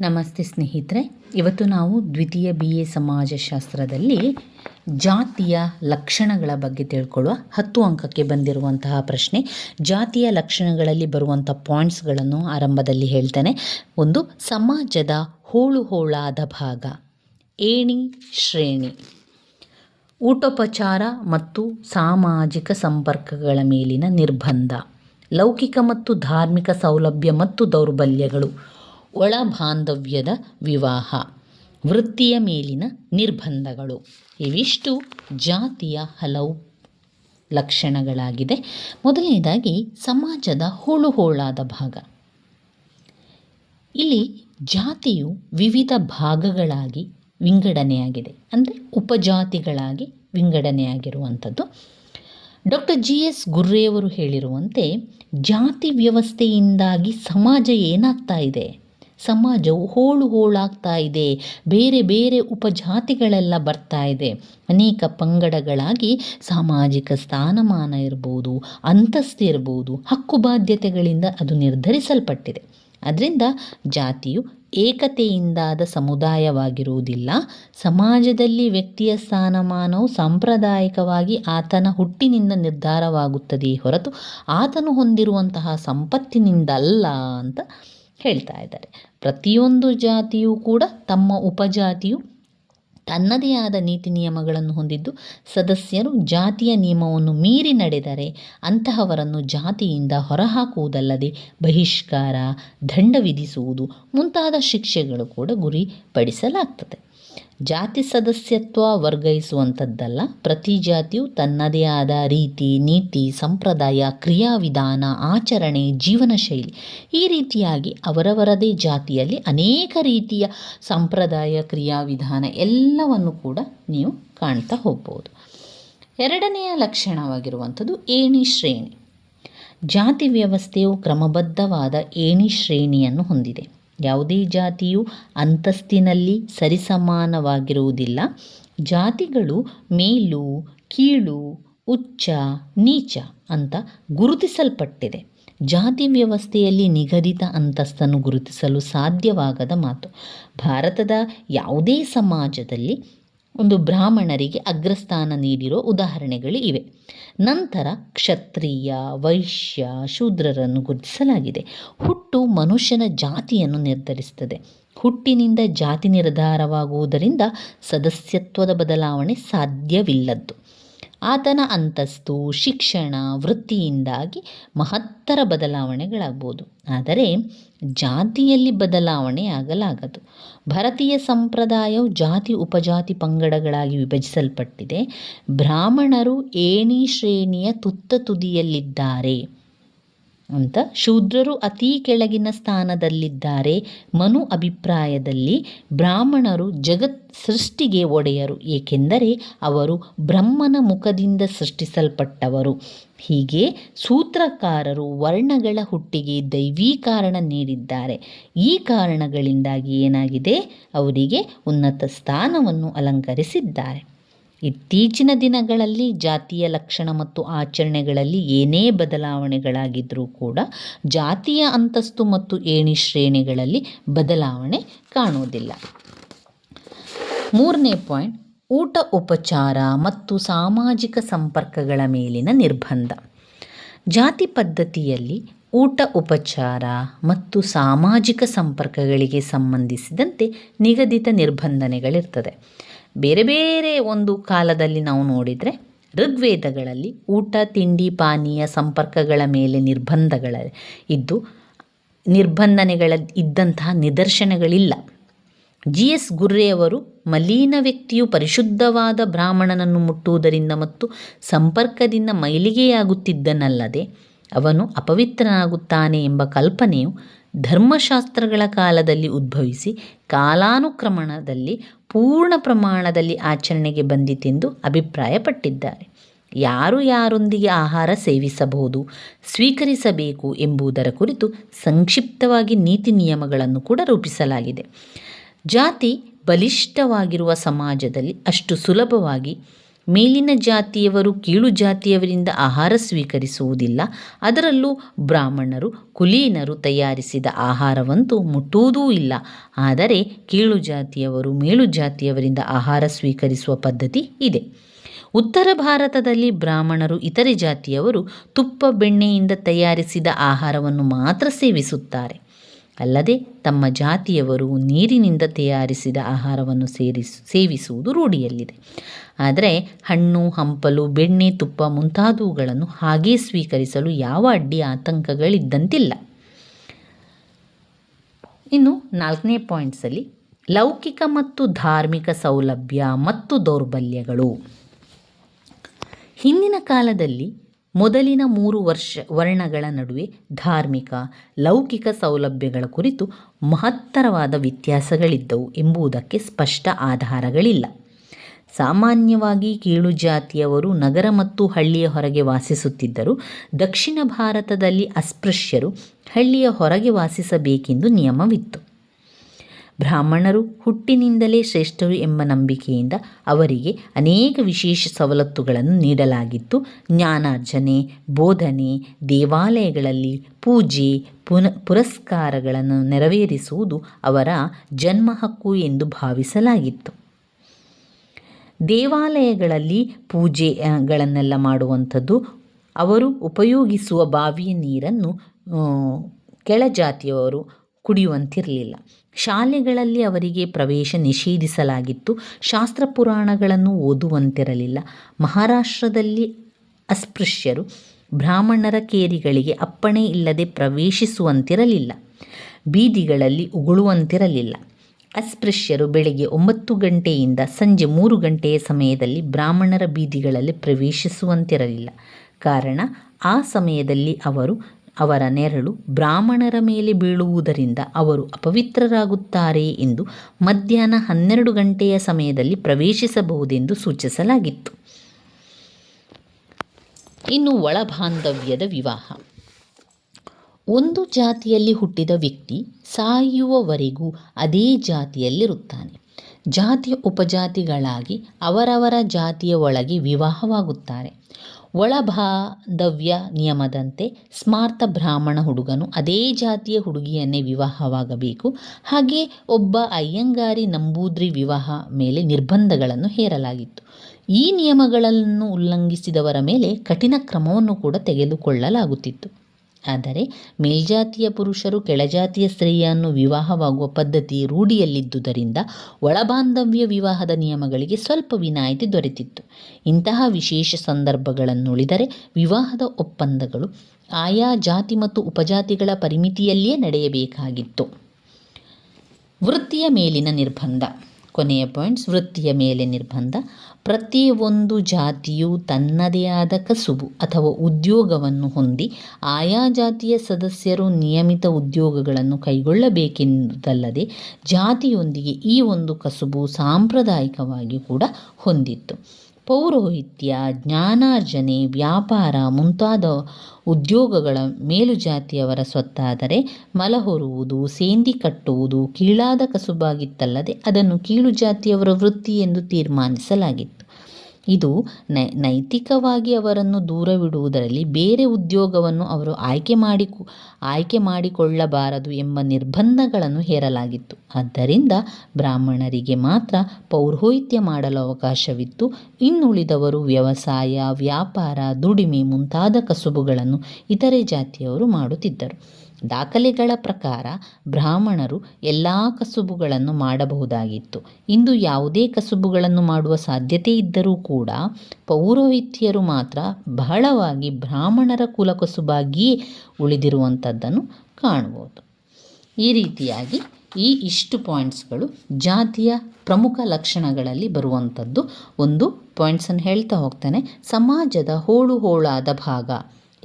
ನಮಸ್ತೆ ಸ್ನೇಹಿತರೆ. ಇವತ್ತು ನಾವು ದ್ವಿತೀಯ ಬಿ ಎ ಸಮಾಜಶಾಸ್ತ್ರದಲ್ಲಿ ಜಾತಿಯ ಲಕ್ಷಣಗಳ ಬಗ್ಗೆ ತಿಳ್ಕೊಳ್ಳುವ ಹತ್ತು ಅಂಕಕ್ಕೆ ಬಂದಿರುವಂತಹ ಪ್ರಶ್ನೆ. ಜಾತಿಯ ಲಕ್ಷಣಗಳಲ್ಲಿ ಬರುವಂಥ ಪಾಯಿಂಟ್ಸ್ಗಳನ್ನು ಆರಂಭದಲ್ಲಿ ಹೇಳ್ತೇನೆ. ಒಂದು, ಸಮಾಜದ ಹೋಳು ಹೋಳಾದ ಭಾಗ. ಏಣಿ, ಶ್ರೇಣಿ. ಊಟೋಪಚಾರ ಮತ್ತು ಸಾಮಾಜಿಕ ಸಂಪರ್ಕಗಳ ಮೇಲಿನ ನಿರ್ಬಂಧ. ಲೌಕಿಕ ಮತ್ತು ಧಾರ್ಮಿಕ ಸೌಲಭ್ಯ ಮತ್ತು ದೌರ್ಬಲ್ಯಗಳು. ಒಳ ಬಾಂಧವ್ಯದ ವಿವಾಹ, ವೃತ್ತಿಯ ಮೇಲಿನ ನಿರ್ಬಂಧಗಳು. ಇವಿಷ್ಟು ಜಾತಿಯ ಹಲವು ಲಕ್ಷಣಗಳಾಗಿದೆ. ಮೊದಲನೇದಾಗಿ, ಸಮಾಜದ ಹೋಳು ಹೋಳಾದ ಭಾಗ. ಇಲ್ಲಿ ಜಾತಿಯು ವಿವಿಧ ಭಾಗಗಳಾಗಿ ವಿಂಗಡಣೆಯಾಗಿದೆ. ಅಂದರೆ ಉಪಜಾತಿಗಳಾಗಿ ವಿಂಗಡಣೆಯಾಗಿರುವಂಥದ್ದು. ಡಾಕ್ಟರ್ ಜಿ ಎಸ್ ಗುರ್ರೆಯವರು ಹೇಳಿರುವಂತೆ ಜಾತಿ ವ್ಯವಸ್ಥೆಯಿಂದಾಗಿ ಸಮಾಜ ಏನಾಗ್ತಾ ಇದೆ? ಸಮಾಜವು ಹೋಳು ಹೋಳಾಗ್ತಾ ಇದೆ. ಬೇರೆ ಬೇರೆ ಉಪಜಾತಿಗಳೆಲ್ಲ ಬರ್ತಾ ಇದೆ. ಅನೇಕ ಪಂಗಡಗಳಾಗಿ ಸಾಮಾಜಿಕ ಸ್ಥಾನಮಾನ ಇರ್ಬೋದು, ಅಂತಸ್ತು ಇರ್ಬೋದು, ಹಕ್ಕು ಬಾಧ್ಯತೆಗಳಿಂದ ಅದು ನಿರ್ಧರಿಸಲ್ಪಟ್ಟಿದೆ. ಅದರಿಂದ ಜಾತಿಯು ಏಕತೆಯಿಂದಾದ ಸಮುದಾಯವಾಗಿರುವುದಿಲ್ಲ. ಸಮಾಜದಲ್ಲಿ ವ್ಯಕ್ತಿಯ ಸ್ಥಾನಮಾನವು ಸಾಂಪ್ರದಾಯಿಕವಾಗಿ ಆತನ ಹುಟ್ಟಿನಿಂದ ನಿರ್ಧಾರವಾಗುತ್ತದೆ ಹೊರತು ಆತನು ಹೊಂದಿರುವಂತಹ ಸಂಪತ್ತಿನಿಂದಲ್ಲ ಅಂತ ಹೇಳ್ತಾ ಇದ್ದಾರೆ. ಪ್ರತಿಯೊಂದು ಜಾತಿಯೂ ಕೂಡ ತಮ್ಮ ಉಪಜಾತಿಯು ತನ್ನದೇ ಆದ ನೀತಿ ನಿಯಮಗಳನ್ನು ಹೊಂದಿದ್ದು, ಸದಸ್ಯರು ಜಾತಿಯ ನಿಯಮವನ್ನು ಮೀರಿ ನಡೆದರೆ ಅಂತಹವರನ್ನು ಜಾತಿಯಿಂದ ಹೊರಹಾಕುವುದಲ್ಲದೆ ಬಹಿಷ್ಕಾರ, ದಂಡ ವಿಧಿಸುವುದು ಮುಂತಾದ ಶಿಕ್ಷೆಗಳು ಕೂಡ ಗುರಿಪಡಿಸಲಾಗ್ತದೆ. ಜಾತಿ ಸದಸ್ಯತ್ವ ವರ್ಗಾಯಿಸುವಂಥದ್ದಲ್ಲ, ಪ್ರತಿ ಜಾತಿಯು ತನ್ನದೇ ಆದ ರೀತಿ, ನೀತಿ, ಸಂಪ್ರದಾಯ, ಕ್ರಿಯಾವಿಧಾನ, ಆಚರಣೆ ಜೀವನ ಶೈಲಿ ಈ ರೀತಿಯಾಗಿ ಅವರವರದೇ ಜಾತಿಯಲ್ಲಿ ಅನೇಕ ರೀತಿಯ ಸಂಪ್ರದಾಯ, ಕ್ರಿಯಾವಿಧಾನ ಎಲ್ಲವನ್ನು ಕೂಡ ನೀವು ಕಾಣ್ತಾ ಹೋಗ್ಬೋದು. ಎರಡನೆಯ ಲಕ್ಷಣವಾಗಿರುವಂಥದ್ದು ಏಣಿ ಶ್ರೇಣಿ. ಜಾತಿ ವ್ಯವಸ್ಥೆಯು ಕ್ರಮಬದ್ಧವಾದ ಏಣಿ ಶ್ರೇಣಿಯನ್ನು ಹೊಂದಿದೆ. ಯಾವುದೇ ಜಾತಿಯು ಅಂತಸ್ತಿನಲ್ಲಿ ಸರಿಸಮಾನವಾಗಿರುವುದಿಲ್ಲ. ಜಾತಿಗಳು ಮೇಲು, ಕೀಳು, ಉಚ್ಚ, ನೀಚ ಅಂತ ಗುರುತಿಸಲ್ಪಟ್ಟಿದೆ. ಜಾತಿ ವ್ಯವಸ್ಥೆಯಲ್ಲಿ ನಿಗದಿತ ಅಂತಸ್ತನ್ನು ಗುರುತಿಸಲು ಸಾಧ್ಯವಾಗದ ಮಾತು. ಭಾರತದ ಯಾವುದೇ ಸಮಾಜದಲ್ಲಿ ಒಂದು ಬ್ರಾಹ್ಮಣರಿಗೆ ಅಗ್ರಸ್ಥಾನ ನೀಡಿರೋ ಉದಾಹರಣೆಗಳು ಇವೆ ನಂತರ ಕ್ಷತ್ರಿಯ, ವೈಶ್ಯ, ಶೂದ್ರರನ್ನು ಗುರುತಿಸಲಾಗಿದೆ. ಹುಟ್ಟು ಮನುಷ್ಯನ ಜಾತಿಯನ್ನು ನಿರ್ಧರಿಸುತ್ತದೆ. ಹುಟ್ಟಿನಿಂದ ಜಾತಿ ನಿರ್ಧಾರವಾಗುವುದರಿಂದ ಸದಸ್ಯತ್ವದ ಬದಲಾವಣೆ ಸಾಧ್ಯವಿಲ್ಲದ್ದು. ಆತನ ಅಂತಸ್ತು, ಶಿಕ್ಷಣ, ವೃತ್ತಿಯಿಂದಾಗಿ ಮಹತ್ತರ ಬದಲಾವಣೆಗಳಾಗ್ಬೋದು. ಆದರೆ ಜಾತಿಯಲ್ಲಿ ಬದಲಾವಣೆ ಆಗಲಾಗದು. ಭಾರತೀಯ ಸಂಪ್ರದಾಯವು ಜಾತಿ, ಉಪಜಾತಿ ಪಂಗಡಗಳಾಗಿ ವಿಭಜಿಸಲ್ಪಟ್ಟಿದೆ. ಬ್ರಾಹ್ಮಣರು ಏಣಿ ಶ್ರೇಣಿಯ ತುತ್ತ ತುದಿಯಲ್ಲಿದ್ದಾರೆ. ಅಂತ ಶೂದ್ರರು ಅತೀ ಕೆಳಗಿನ ಸ್ಥಾನದಲ್ಲಿದ್ದಾರೆ. ಮನು ಅಭಿಪ್ರಾಯದಲ್ಲಿ ಬ್ರಾಹ್ಮಣರು ಜಗತ್ ಸೃಷ್ಟಿಗೆ ಒಡೆಯರು, ಏಕೆಂದರೆ ಅವರು ಬ್ರಹ್ಮನ ಮುಖದಿಂದ ಸೃಷ್ಟಿಸಲ್ಪಟ್ಟವರು. ಹೀಗೆ ಸೂತ್ರಕಾರರು ವರ್ಣಗಳ ಹುಟ್ಟಿಗೆ ದೈವೀ ಕಾರಣ ನೀಡಿದ್ದಾರೆ. ಈ ಕಾರಣಗಳಿಂದಾಗಿ ಏನಾಗಿದೆ? ಅವರಿಗೆ ಉನ್ನತ ಸ್ಥಾನವನ್ನು ಅಲಂಕರಿಸಿದ್ದಾರೆ. ಇತ್ತೀಚಿನ ದಿನಗಳಲ್ಲಿ ಜಾತಿಯ ಲಕ್ಷಣ ಮತ್ತು ಆಚರಣೆಗಳಲ್ಲಿ ಏನೇ ಬದಲಾವಣೆಗಳಾಗಿದ್ದರೂ ಕೂಡ ಜಾತಿಯ ಅಂತಸ್ತು ಮತ್ತು ಏಣಿ ಶ್ರೇಣಿಗಳಲ್ಲಿ ಬದಲಾವಣೆ ಕಾಣುವುದಿಲ್ಲ. ಮೂರನೇ ಪಾಯಿಂಟ್, ಊಟ ಉಪಚಾರ ಮತ್ತು ಸಾಮಾಜಿಕ ಸಂಪರ್ಕಗಳ ಮೇಲಿನ ನಿರ್ಬಂಧ. ಜಾತಿ ಪದ್ಧತಿಯಲ್ಲಿ ಊಟ ಉಪಚಾರ ಮತ್ತು ಸಾಮಾಜಿಕ ಸಂಪರ್ಕಗಳಿಗೆ ಸಂಬಂಧಿಸಿದಂತೆ ನಿಗದಿತ ನಿರ್ಬಂಧನೆಗಳಿರ್ತದೆ. ಬೇರೆ ಬೇರೆ ಒಂದು ಕಾಲದಲ್ಲಿ ನಾವು ನೋಡಿದರೆ ಋಗ್ವೇದಗಳಲ್ಲಿ ಊಟ, ತಿಂಡಿ, ಪಾನೀಯ ಸಂಪರ್ಕಗಳ ಮೇಲೆ ನಿರ್ಬಂಧಗಳ ಇದ್ದು ನಿರ್ಬಂಧನೆಗಳ ಇದ್ದಂತಹ ನಿದರ್ಶನಗಳಿಲ್ಲ. ಜಿ ಎಸ್ ಗುರ್ರೆಯವರು ಮಲೀನ ವ್ಯಕ್ತಿಯು ಪರಿಶುದ್ಧವಾದ ಬ್ರಾಹ್ಮಣನನ್ನು ಮುಟ್ಟುವುದರಿಂದ ಮತ್ತು ಸಂಪರ್ಕದಿಂದ ಮೈಲಿಗೆಯಾಗುತ್ತಿದ್ದನಲ್ಲದೆ ಅವನು ಅಪವಿತ್ರನಾಗುತ್ತಾನೆ ಎಂಬ ಕಲ್ಪನೆಯು ಧರ್ಮಶಾಸ್ತ್ರಗಳ ಕಾಲದಲ್ಲಿ ಉದ್ಭವಿಸಿ ಕಾಲಾನುಕ್ರಮಣದಲ್ಲಿ ಪೂರ್ಣ ಪ್ರಮಾಣದಲ್ಲಿ ಆಚರಣೆಗೆ ಬಂದಿತೆಂದು ಅಭಿಪ್ರಾಯಪಟ್ಟಿದ್ದಾರೆ. ಯಾರು ಯಾರೊಂದಿಗೆ ಆಹಾರ ಸೇವಿಸಬಹುದು, ಸ್ವೀಕರಿಸಬೇಕು ಎಂಬುದರ ಕುರಿತು ಸಂಕ್ಷಿಪ್ತವಾಗಿ ನೀತಿ ನಿಯಮಗಳನ್ನು ಕೂಡ ರೂಪಿಸಲಾಗಿದೆ. ಜಾತಿ ಬಲಿಷ್ಠವಾಗಿರುವ ಸಮಾಜದಲ್ಲಿ ಅಷ್ಟು ಸುಲಭವಾಗಿ ಮೇಲಿನ ಜಾತಿಯವರು ಕೀಳು ಜಾತಿಯವರಿಂದ ಆಹಾರ ಸ್ವೀಕರಿಸುವುದಿಲ್ಲ. ಅದರಲ್ಲೂ ಬ್ರಾಹ್ಮಣರು, ಕುಲೀನರು ತಯಾರಿಸಿದ ಆಹಾರವಂತೂ ಮುಟ್ಟುವುದೂ ಇಲ್ಲ. ಆದರೆ ಕೀಳು ಜಾತಿಯವರು, ಮೇಲು ಜಾತಿಯವರಿಂದ ಆಹಾರ ಸ್ವೀಕರಿಸುವ ಪದ್ಧತಿ ಇದೆ. ಉತ್ತರ ಭಾರತದಲ್ಲಿ ಬ್ರಾಹ್ಮಣರು, ಇತರೆ ಜಾತಿಯವರು ತುಪ್ಪ ಬೆಣ್ಣೆಯಿಂದ ತಯಾರಿಸಿದ ಆಹಾರವನ್ನು ಮಾತ್ರ ಸೇವಿಸುತ್ತಾರೆ. ಅಲ್ಲದೆ ತಮ್ಮ ಜಾತಿಯವರು ನೀರಿನಿಂದ ತಯಾರಿಸಿದ ಆಹಾರವನ್ನು ಸೇರಿಸ್, ಸೇವಿಸುವುದು ರೂಢಿಯಲ್ಲಿದೆ. ಆದರೆ ಹಣ್ಣು, ಹಂಪಲು, ಬೆಣ್ಣೆ, ತುಪ್ಪ ಮುಂತಾದವುಗಳನ್ನು ಹಾಗೇ ಸ್ವೀಕರಿಸಲು ಯಾವ ಅಡ್ಡಿ ಆತಂಕಗಳಿದ್ದಂತಿಲ್ಲ. ಇನ್ನು ನಾಲ್ಕನೇ ಪಾಯಿಂಟ್ಸಲ್ಲಿ ಲೌಕಿಕ ಮತ್ತು ಧಾರ್ಮಿಕ ಸೌಲಭ್ಯ ಮತ್ತು ದೌರ್ಬಲ್ಯಗಳು. ಹಿಂದಿನ ಕಾಲದಲ್ಲಿ ಮೊದಲಿನ ಮೂರು ವರ್ಷ ವರ್ಣಗಳ ನಡುವೆ ಧಾರ್ಮಿಕ, ಲೌಕಿಕ ಸೌಲಭ್ಯಗಳ ಕುರಿತು ಮಹತ್ತರವಾದ ವ್ಯತ್ಯಾಸಗಳಿದ್ದವು ಎಂಬುದಕ್ಕೆ ಸ್ಪಷ್ಟ ಆಧಾರಗಳಿಲ್ಲ. ಸಾಮಾನ್ಯವಾಗಿ ಕೀಳು ಜಾತಿಯವರು ನಗರ ಮತ್ತು ಹಳ್ಳಿಯ ಹೊರಗೆ ವಾಸಿಸುತ್ತಿದ್ದರು ದಕ್ಷಿಣ ಭಾರತದಲ್ಲಿ ಅಸ್ಪೃಶ್ಯರು ಹಳ್ಳಿಯ ಹೊರಗೆ ವಾಸಿಸಬೇಕೆಂದು ನಿಯಮವಿತ್ತು. ಬ್ರಾಹ್ಮಣರು ಹುಟ್ಟಿನಿಂದಲೇ ಶ್ರೇಷ್ಠರು ಎಂಬ ನಂಬಿಕೆಯಿಂದ ಅವರಿಗೆ ಅನೇಕ ವಿಶೇಷ ಸವಲತ್ತುಗಳನ್ನು ನೀಡಲಾಗಿತ್ತು. ಜ್ಞಾನಾರ್ಜನೆ, ಬೋಧನೆ, ದೇವಾಲಯಗಳಲ್ಲಿ ಪೂಜೆ, ಪುನ, ಪುರಸ್ಕಾರಗಳನ್ನು ನೆರವೇರಿಸುವುದು ಅವರ ಜನ್ಮ ಹಕ್ಕು ಎಂದು ಭಾವಿಸಲಾಗಿತ್ತು. ದೇವಾಲಯಗಳಲ್ಲಿ ಪೂಜೆಗಳನ್ನೆಲ್ಲ ಮಾಡುವಂಥದ್ದು ಅವರು ಉಪಯೋಗಿಸುವ ಬಾವಿಯ ನೀರನ್ನು ಕೆಳಜಾತಿಯವರು ಕುಡಿಯುವಂತಿರಲಿಲ್ಲ. ಶಾಲೆಗಳಲ್ಲಿ ಅವರಿಗೆ ಪ್ರವೇಶ ನಿಷೇಧಿಸಲಾಗಿತ್ತು. ಶಾಸ್ತ್ರ ಪುರಾಣಗಳನ್ನು ಓದುವಂತಿರಲಿಲ್ಲ. ಮಹಾರಾಷ್ಟ್ರದಲ್ಲಿ ಅಸ್ಪೃಶ್ಯರು ಬ್ರಾಹ್ಮಣರ ಕೇರಿಗಳಿಗೆ ಅಪ್ಪಣೆ ಇಲ್ಲದೆ ಪ್ರವೇಶಿಸುವಂತಿರಲಿಲ್ಲ. ಬೀದಿಗಳಲ್ಲಿ ಉಗುಳುವಂತಿರಲಿಲ್ಲ. ಅಸ್ಪೃಶ್ಯರು ಬೆಳಗ್ಗೆ ಒಂಬತ್ತು ಗಂಟೆಯಿಂದ ಸಂಜೆ ಮೂರು ಗಂಟೆಯ ಸಮಯದಲ್ಲಿ ಬ್ರಾಹ್ಮಣರ ಬೀದಿಗಳಲ್ಲಿ ಪ್ರವೇಶಿಸುವಂತಿರಲಿಲ್ಲ. ಕಾರಣ, ಆ ಸಮಯದಲ್ಲಿ ಅವರು ಅವರ ನೆರಳು ಬ್ರಾಹ್ಮಣರ ಮೇಲೆ ಬೀಳುವುದರಿಂದ ಅವರು ಅಪವಿತ್ರರಾಗುತ್ತಾರೆ ಎಂದು ಮಧ್ಯಾಹ್ನ ಹನ್ನೆರಡು ಗಂಟೆಯ ಸಮಯದಲ್ಲಿ ಪ್ರವೇಶಿಸಬಹುದೆಂದು ಸೂಚಿಸಲಾಗಿತ್ತು. ಇನ್ನು ಒಳಬಾಂಧವ್ಯದ ವಿವಾಹ. ಒಂದು ಜಾತಿಯಲ್ಲಿ ಹುಟ್ಟಿದ ವ್ಯಕ್ತಿ ಸಾಯುವವರೆಗೂ ಅದೇ ಜಾತಿಯಲ್ಲಿರುತ್ತಾನೆ. ಜಾತಿಯ ಉಪಜಾತಿಗಳಾಗಿ ಅವರವರ ಜಾತಿಯ ಒಳಗೆ ವಿವಾಹವಾಗುತ್ತಾರೆ. ಒಳಬಾಂಧವ್ಯ ನಿಯಮದಂತೆ ಸ್ಮಾರ್ತ ಬ್ರಾಹ್ಮಣ ಹುಡುಗನು ಅದೇ ಜಾತಿಯ ಹುಡುಗಿಯನ್ನೇ ವಿವಾಹವಾಗಬೇಕು. ಹಾಗೆ ಒಬ್ಬ ಅಯ್ಯಂಗಾರಿ ನಂಬೂದ್ರಿ ವಿವಾಹ ಮೇಲೆ ನಿರ್ಬಂಧಗಳನ್ನು ಹೇರಲಾಗಿತ್ತು. ಈ ನಿಯಮಗಳನ್ನು ಉಲ್ಲಂಘಿಸಿದವರ ಮೇಲೆ ಕಠಿಣ ಕ್ರಮವನ್ನು ಕೂಡ ತೆಗೆದುಕೊಳ್ಳಲಾಗುತ್ತಿತ್ತು. ಆದರೆ ಮೇಲ್ಜಾತಿಯ ಪುರುಷರು ಕೆಳಜಾತಿಯ ಸ್ತ್ರೀಯನ್ನು ವಿವಾಹವಾಗುವ ಪದ್ಧತಿ ರೂಢಿಯಲ್ಲಿದ್ದುದರಿಂದ ಒಳಬಾಂಧವ್ಯ ವಿವಾಹದ ನಿಯಮಗಳಿಗೆ ಸ್ವಲ್ಪ ವಿನಾಯಿತಿ ದೊರೆತಿತ್ತು. ಇಂತಹ ವಿಶೇಷ ಸಂದರ್ಭಗಳನ್ನು ಉಳಿದರೆ ವಿವಾಹದ ಒಪ್ಪಂದಗಳು ಆಯಾ ಜಾತಿ ಮತ್ತು ಉಪಜಾತಿಗಳ ಪರಿಮಿತಿಯಲ್ಲಿಯೇ ನಡೆಯಬೇಕಾಗಿತ್ತು. ವೃತ್ತಿಯ ಮೇಲಿನ ನಿರ್ಬಂಧ. ಕೊನೆಯ ಪಾಯಿಂಟ್ಸ್ ವೃತ್ತಿಯ ಮೇಲೆ ನಿರ್ಬಂಧ. ಪ್ರತಿಯೊಂದು ಜಾತಿಯು ತನ್ನದೇ ಆದ ಕಸುಬು ಅಥವಾ ಉದ್ಯೋಗವನ್ನು ಹೊಂದಿ ಆಯಾ ಜಾತಿಯ ಸದಸ್ಯರು ನಿಯಮಿತ ಉದ್ಯೋಗಗಳನ್ನು ಕೈಗೊಳ್ಳಬೇಕೆಂದಲ್ಲದೆ ಜಾತಿಯೊಂದಿಗೆ ಈ ಒಂದು ಕಸುಬು ಸಾಂಪ್ರದಾಯಿಕವಾಗಿ ಕೂಡ ಹೊಂದಿತ್ತು. ಪೌರೋಹಿತ್ಯ, ಜ್ಞಾನಾರ್ಜನೆ, ವ್ಯಾಪಾರ ಮುಂತಾದ ಉದ್ಯೋಗಗಳ ಮೇಲುಜಾತಿಯವರ ಸ್ವತ್ತಾದರೆ ಮಲಹೊರುವುದು, ಸೇಂದಿ ಕಟ್ಟುವುದು ಕೀಳಾದ ಕಸುಬಾಗಿತ್ತಲ್ಲದೆ ಅದನ್ನು ಕೀಳು ಜಾತಿಯವರ ವೃತ್ತಿ ಎಂದು ತೀರ್ಮಾನಿಸಲಾಗಿತ್ತು. ಇದು ನೈತಿಕವಾಗಿ ಅವರನ್ನು ದೂರವಿಡುವುದರಲ್ಲಿ ಬೇರೆ ಉದ್ಯೋಗವನ್ನು ಅವರು ಆಯ್ಕೆ ಮಾಡಿ ಆಯ್ಕೆ ಮಾಡಿಕೊಳ್ಳಬಾರದು ಎಂಬ ನಿರ್ಬಂಧಗಳನ್ನು ಹೇರಲಾಗಿತ್ತು. ಆದ್ದರಿಂದ ಬ್ರಾಹ್ಮಣರಿಗೆ ಮಾತ್ರ ಪೌರೋಹಿತ್ಯ ಮಾಡಲು ಅವಕಾಶವಿತ್ತು. ಇನ್ನುಳಿದವರು ವ್ಯವಸಾಯ, ವ್ಯಾಪಾರ, ದುಡಿಮೆ ಮುಂತಾದ ಕಸುಬುಗಳನ್ನು ಇತರೆ ಜಾತಿಯವರು ಮಾಡುತ್ತಿದ್ದರು. ದಾಖಲೆಗಳ ಪ್ರಕಾರ ಬ್ರಾಹ್ಮಣರು ಎಲ್ಲ ಕಸುಬುಗಳನ್ನು ಮಾಡಬಹುದಾಗಿತ್ತು. ಇಂದು ಯಾವುದೇ ಕಸುಬುಗಳನ್ನು ಮಾಡುವ ಸಾಧ್ಯತೆ ಇದ್ದರೂ ಕೂಡ ಪೌರೋಹಿತ್ಯರು ಮಾತ್ರ ಬಹಳವಾಗಿ ಬ್ರಾಹ್ಮಣರ ಕುಲಕಸುಬಾಗಿಯೇ ಉಳಿದಿರುವಂಥದ್ದನ್ನು ಕಾಣ್ಬೋದು ಈ ರೀತಿಯಾಗಿ ಈ ಇಷ್ಟು ಪಾಯಿಂಟ್ಸ್ಗಳು ಜಾತಿಯ ಪ್ರಮುಖ ಲಕ್ಷಣಗಳಲ್ಲಿ ಬರುವಂಥದ್ದು. ಒಂದು ಪಾಯಿಂಟ್ಸನ್ನು ಹೇಳ್ತಾ ಹೋಗ್ತಾನೆ. ಸಮಾಜದ ಹೋಳು ಹೋಳಾದ ಭಾಗ.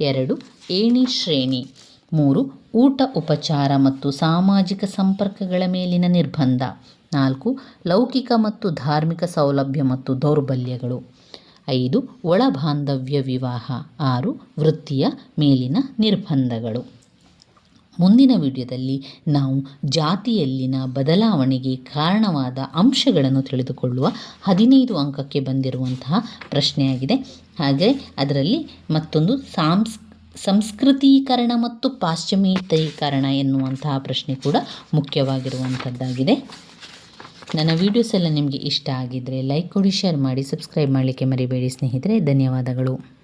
ಎರಡು ಏಣಿ ಶ್ರೇಣಿ. ಮೂರು, ಊಟ, ಉಪಚಾರ ಮತ್ತು ಸಾಮಾಜಿಕ ಸಂಪರ್ಕಗಳ ಮೇಲಿನ ನಿರ್ಬಂಧ. ನಾಲ್ಕು, ಲೌಕಿಕ ಮತ್ತು ಧಾರ್ಮಿಕ ಸೌಲಭ್ಯ ಮತ್ತು ದೌರ್ಬಲ್ಯಗಳು. ಐದು ಒಳಬಾಂಧವ್ಯ ವಿವಾಹ. ಆರು, ವೃತ್ತಿಯ ಮೇಲಿನ ನಿರ್ಬಂಧಗಳು. ಮುಂದಿನ ವಿಡಿಯೋದಲ್ಲಿ ನಾವು ಜಾತಿಯಲ್ಲಿನ ಬದಲಾವಣೆಗೆ ಕಾರಣವಾದ ಅಂಶಗಳನ್ನು ತಿಳಿದುಕೊಳ್ಳುವ ಹದಿನೈದು ಅಂಕಕ್ಕೆ ಬಂದಿರುವಂತಹ ಪ್ರಶ್ನೆಯಾಗಿದೆ. ಹಾಗೆ ಅದರಲ್ಲಿ ಮತ್ತೊಂದು ಸಾಂಸ್ ಸಂಸ್ಕೃತೀಕರಣ ಮತ್ತು ಪಾಶ್ಚಿಮಾತ್ಯೀಕರಣ ಎನ್ನುವಂತಹ ಪ್ರಶ್ನೆ ಕೂಡ ಮುಖ್ಯವಾಗಿರುವಂಥದ್ದಾಗಿದೆ. ನನ್ನ ವೀಡಿಯೋಸ್ ಎಲ್ಲ ನಿಮಗೆ ಇಷ್ಟ ಆಗಿದ್ದರೆ ಲೈಕ್ ಕೊಡಿ ಶೇರ್ ಮಾಡಿ ಸಬ್ಸ್ಕ್ರೈಬ್ ಮಾಡಲಿಕ್ಕೆ ಮರಿಬೇಡಿ ಸ್ನೇಹಿತರೆ. ಧನ್ಯವಾದಗಳು.